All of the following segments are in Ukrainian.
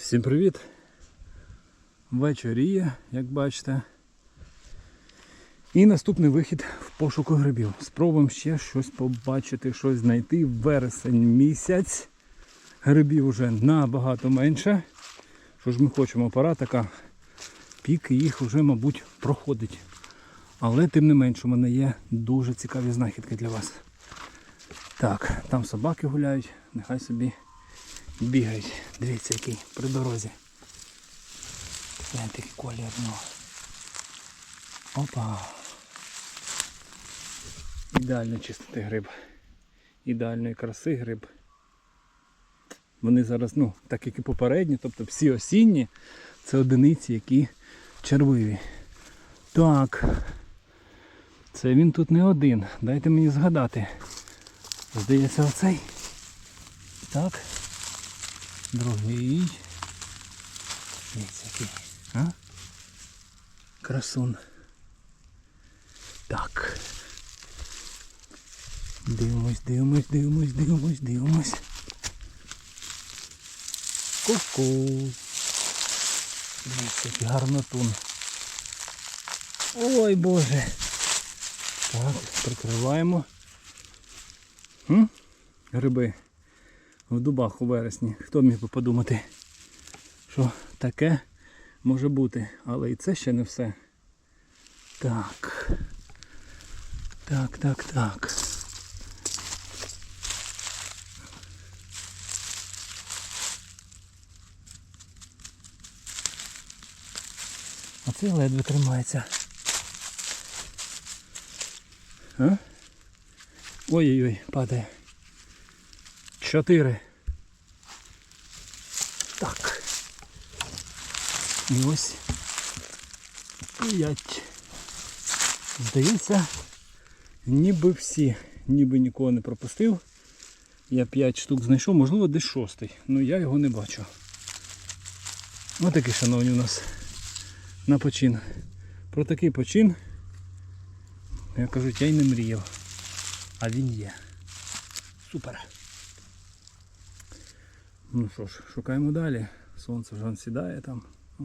Всім привіт! Вечоріє, як бачите. І наступний вихід в пошуку грибів. Спробуємо ще щось побачити, щось знайти. Вересень місяць. Грибів вже набагато менше. Що ж ми хочемо? Пора така. Пік їх вже, мабуть, проходить. Але тим не менше, у мене є дуже цікаві знахідки для вас. Так, там собаки гуляють, нехай собі бігають. Дивіться, який при дорозі. Гляньте, колір. Опа. Ідеально чистити гриб. Ідеальної краси гриб. Вони зараз, ну, так як і попередні, тобто всі осінні, це одиниці, які червиві. Так. Це він тут не один. Дайте мені згадати. Здається, оцей. Так. Другий. Дивіться, який. А? Красун. Так. Дивимось, дивимось, дивимось, дивимось, дивимось. Ку-ку. Дивіться, який гарнотун. Ой Боже. Так, прикриваємо. Гриби в дубах у вересні. Хто міг би подумати, що таке може бути. Але і це ще не все. Так. Так, так, так. А цей ледве тримається. Ой-ой-ой, падає. Чотири. Так. І ось п'ять. Здається, ніби всі, ніби нікого не пропустив. Я 5 штук знайшов, можливо, десь шостий. Ну я його не бачу. Ось такий, шановні, у нас на почин. Про такий почин, як кажуть, я й не мріяв. А він є. Супер. Ну що ж, шукаємо далі. Сонце вже сідає там. О,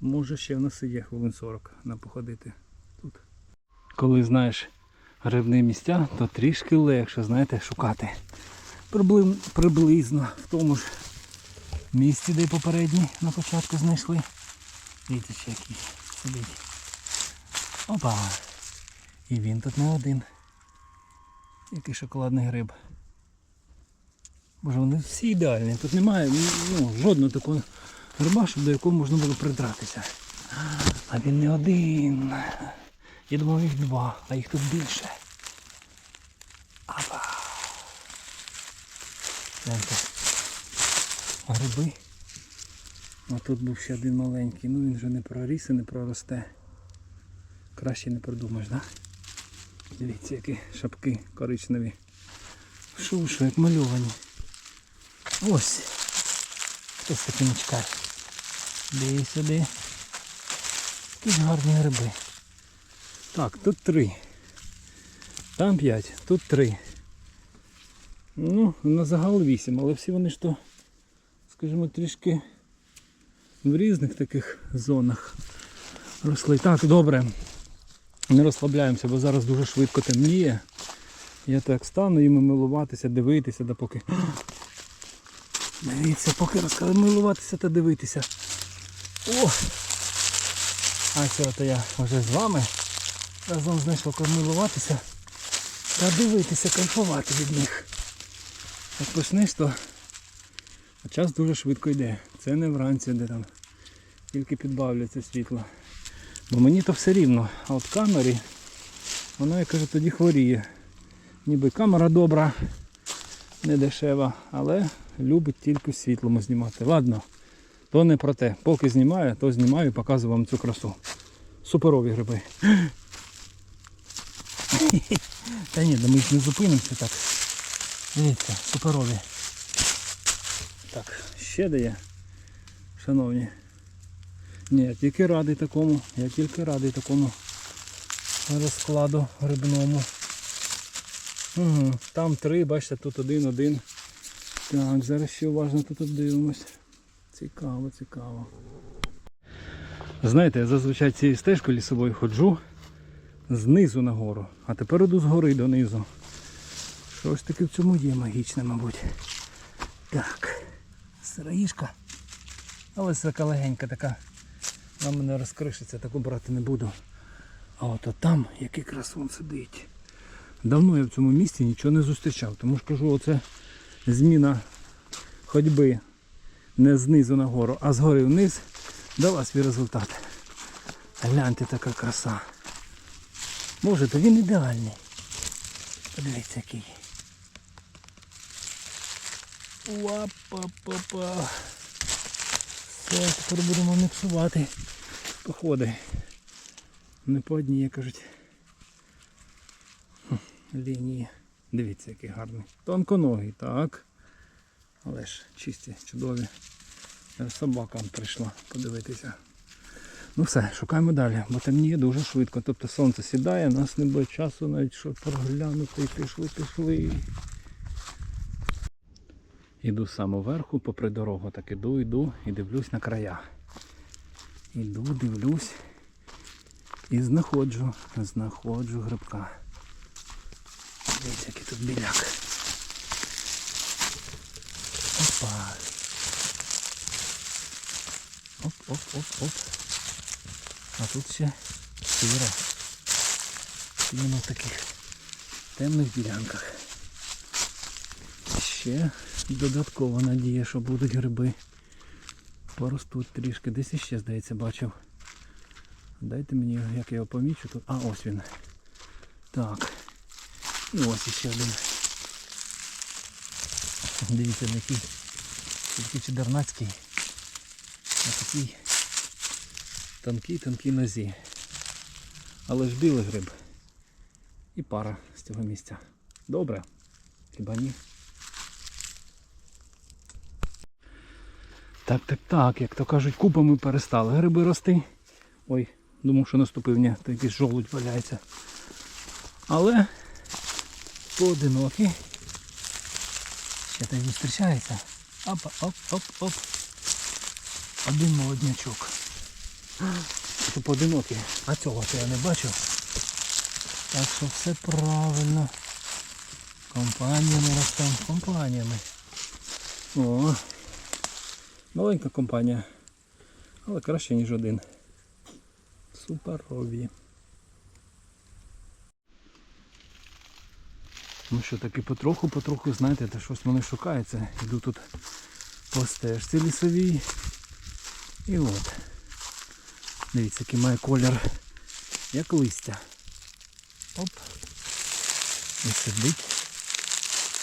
Може ще в нас є хвилин 40 на походити тут. Коли знаєш грибні місця, то трішки легше, знаєте, шукати. Прибли- Приблизно в тому ж місці, де попередні на початку знайшли. Дивіться, ще якийсь сидить. Опа! І він тут не один. Який шоколадний гриб. Боже, вони всі ідеальні. Тут немає ну, жодного такого гриба, щоб до якого можна було придратися. А він не один. Я думав їх два, а їх тут більше. Апа. Гляньте. Гриби. А тут був ще один маленький. Ну він вже не проріс і не проросте. Краще не придумаєш, так? Да? Дивіться, які шапки коричневі. Що, як мальовані. Ось. Хтось таки не чекає. Де сюди. Якісь гарні гриби. Так, тут три. Там п'ять, тут три. Ну, на загал вісім, але всі вони ж то, скажімо, трішки в різних таких зонах росли. Так, добре. Не розслабляємося, бо зараз дуже швидко темніє. Я так стану їм милуватися, дивитися, да поки. Дивіться, поки розказав милуватися та дивитися. О! А то я вже з вами разом знайшов милуватися та дивитися, кайфувати від них. Як почнеш, то час дуже швидко йде. Це не вранці, де там тільки підбавляться світло. Бо мені то все рівно. А от камері, вона, я кажу, тоді хворіє. Ніби камера добра, не дешева, але любить тільки світлому знімати. Ладно, то не про те. Поки знімаю, то знімаю і показую вам цю красу. Суперові гриби. Та ні, да ми їх не зупинимося так. Дивіться, суперові. Так, ще де є, шановні. Ні, я тільки радий такому, я тільки радий такому розкладу грибному. Угу. Там три, бачите, тут один, один. Так, зараз ще уважно тут дивимось. Цікаво, цікаво. Знаєте, я зазвичай цією стежкою лісовою ходжу знизу нагору, а тепер іду згори донизу. Щось таки в цьому є магічне, мабуть. Так, сироїшка. Але така легенька така. Вона мене розкришиться, таку брати не буду. А от там який красун сидить. Давно я в цьому місці нічого не зустрічав, тому ж кажу, оце зміна ходьби не знизу нагору, а згори вниз дала свій результат. Гляньте така краса. Може, то він ідеальний. Подивіться який. Уа-па-па-па. Все, тепер будемо міксувати походи. Не по одній, як кажуть. Лінії. Дивіться, який гарний. Тонконогий, так. Але ж чисті, чудові. Е, Собака прийшла подивитися. Ну все, шукаємо далі, бо темніє дуже швидко. Тобто сонце сідає, нас не буде часу навіть щоб проглянути. І Пішли, пішли. Іду саме вверху, попри дорогу, так іду, іду і дивлюсь на края. Іду, дивлюсь і знаходжу, знаходжу грибка. Дивіться, який тут біляк. Опа. Оп, оп, оп, оп. А тут ще сиро. І в таких темних ділянках. Ще додаткова надія, що будуть гриби. Поростуть трішки. Десь іще, здається, бачив. Дайте мені, як я його помічу тут. А, ось він. Так. І ось іще один. Дивіться, на який тільки чудернацький. На такій тонкій тонкій нозі. Але ж білий гриб. І пара з цього місця. Добре. Хіба ні? Так, так, так, як то кажуть, купами перестали гриби рости. Ой, думав, що наступив, ні, то якийсь жолудь валяється. Але поодинокі. Ще так зустрічається. Опа, оп, оп, оп. Один молоднячок. Це поодинокі. А цього то я не бачу. Так що все правильно. Компаніями ростемо. Компаніями. О. Маленька компанія. Але краще, ніж один. Суперові. Ну що, таки потроху, потроху, знаєте, та щось мене шукається. Йду тут по стежці лісовій. І от. Дивіться, який має колір, як листя. Оп. І сидить.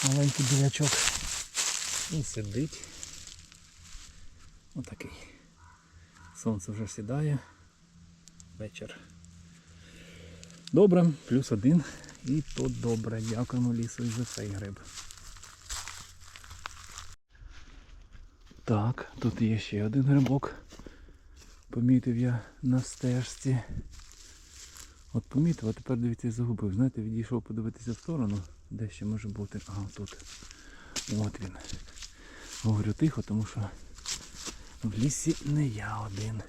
Маленький білячок. І сидить. Отакий. Сонце вже сідає. Вечір. Добре, плюс один. І то добре. Дякуємо лісу за цей гриб. Так, тут є ще один грибок. Помітив я на стежці. От помітив, а тепер дивіться, загубив. Знаєте, відійшов подивитися в сторону, де ще може бути. Ага, тут. От він. Говорю тихо, тому що в лісі не я один.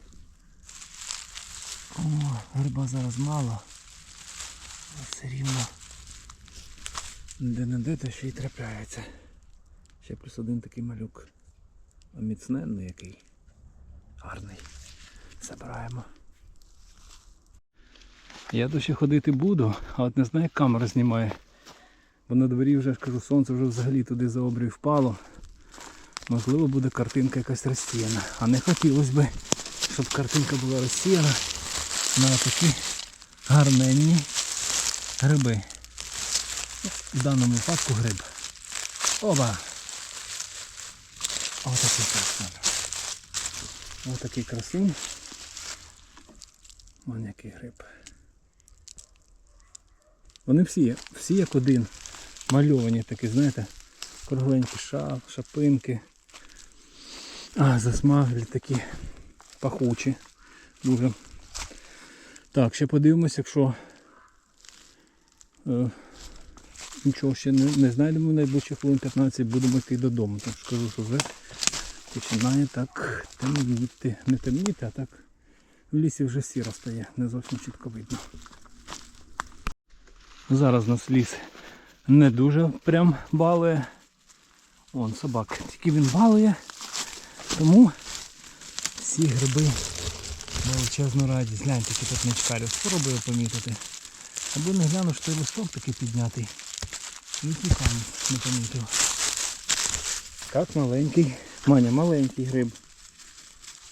О, гриба зараз мало. Все рівно де-не-де та ще й трапляється. Ще плюс один такий малюк. Міцненний який. Гарний. Забираємо. Я досі ходити буду, а от не знаю, як камера знімає. Бо на дворі вже ж кажу, сонце вже взагалі туди за обрій впало. Можливо буде картинка якась розсіяна. А не хотілося б, щоб картинка була розсіяна на такі гарненні гриби. В даному випадку гриб. Оба! Отакий красун. Отакий красун. Вон який гриб. Вони всі, всі як один. Мальовані такі, знаєте, кругленькі шап, шапинки. А, засмаглі такі пахучі. Дуже. Так, ще подивимось, якщо нічого ще не, не знайдемо в найближчих хвилин 15, будемо йти додому. Тому що кажу, що вже починає так темніти. Не темніти, а так в лісі вже сіро стає, не зовсім чітко видно. Зараз у нас ліс не дуже прям балує. Вон собак. Тільки він балує, тому всі гриби величезну радість. Гляньте, тут нечкарів. Спробую помітити. Аби не глянув, що той листок такий піднятий. І тікав, не помітив. Як маленький. Маня, маленький гриб.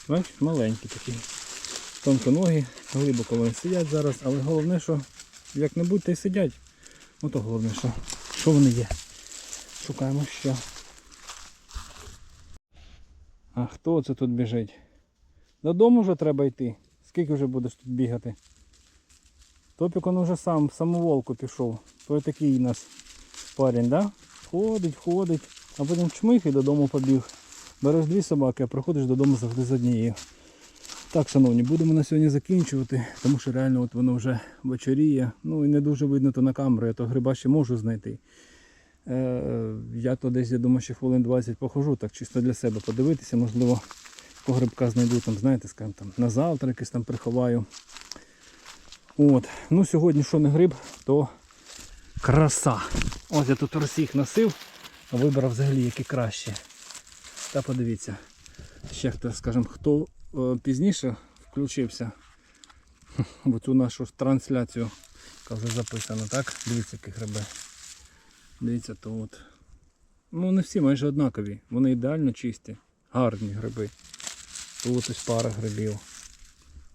Бачиш, маленький такий. Тонконогі, глибоко вони сидять зараз, але головне, що як-небудь та й сидять. Ото головне, що, що вони є. Шукаємо що. А хто це тут біжить? Додому вже треба йти. Скільки вже будеш тут бігати? Топік он уже сам в самоволку пішов. Той такий у нас парень, да? Ходить, ходить, а потім чмих і додому побіг. Береш дві собаки, а приходиш додому завжди з однією. Так, шановні, будемо на сьогодні закінчувати, тому що реально от воно вже вечоріє. Ну і не дуже видно то на камеру, я то гриба ще можу знайти. Е, я то десь, я думаю, ще хвилин 20 похожу, так чисто для себе подивитися, можливо, по грибка знайду там, знаєте, скажімо, там, на завтра якийсь там приховаю. От. Ну сьогодні що не гриб, то краса. Ось я тут всіх носив, а вибрав взагалі які краще. Та подивіться. Ще хто, скажімо, хто е, пізніше включився в цю нашу трансляцію, яка вже записана, так? Дивіться, які гриби. Дивіться, то от. Ну не всі майже однакові. Вони ідеально чисті, гарні гриби. Тут ось пара грибів.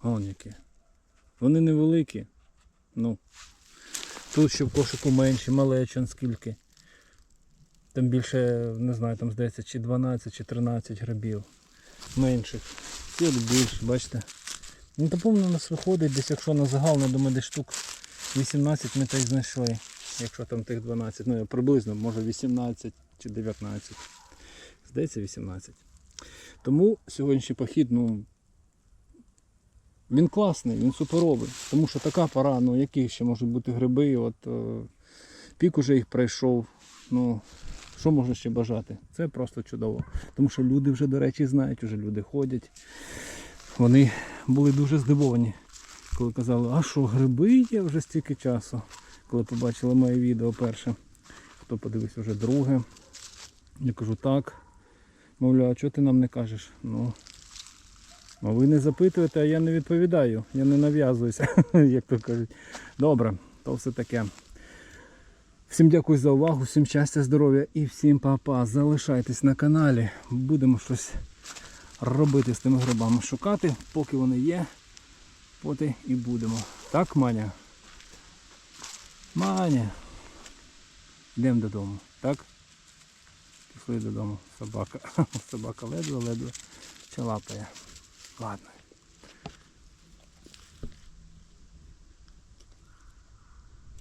Вон які. Вони невеликі. Ну. Тут ще в кошику менші, малечен скільки. Там більше, не знаю, там здається, чи 12, чи 13 грибів. Менших. Ці більше, бачите. Ну то повно у нас виходить, десь якщо на загал, я думаю, десь штук 18 ми та й знайшли. Якщо там тих 12, ну приблизно, може 18 чи 19. Здається, 18. Тому сьогоднішній похід, ну, він класний, він суперовий. Тому що така пора, ну які ще можуть бути гриби, от е, пік уже їх пройшов. Ну, що можна ще бажати? Це просто чудово. Тому що люди вже, до речі, знають, вже люди ходять. Вони були дуже здивовані, коли казали, а що, гриби є вже стільки часу, коли побачили моє відео перше. Хто подивився вже друге. Я кажу, так. Мовляю, а чого ти нам не кажеш? Ну, а ви не запитуєте, а я не відповідаю. Я не нав'язуюся, як то кажуть. Добре, то все таке. Всім дякую за увагу, всім щастя, здоров'я і всім па-па. Залишайтесь на каналі. Будемо щось робити з тими грибами. Шукати, поки вони є, поки і будемо. Так, Маня? Маня. Йдемо додому, так? Пішли додому. Собака. Собака ледве-ледве чалапає. Ладно.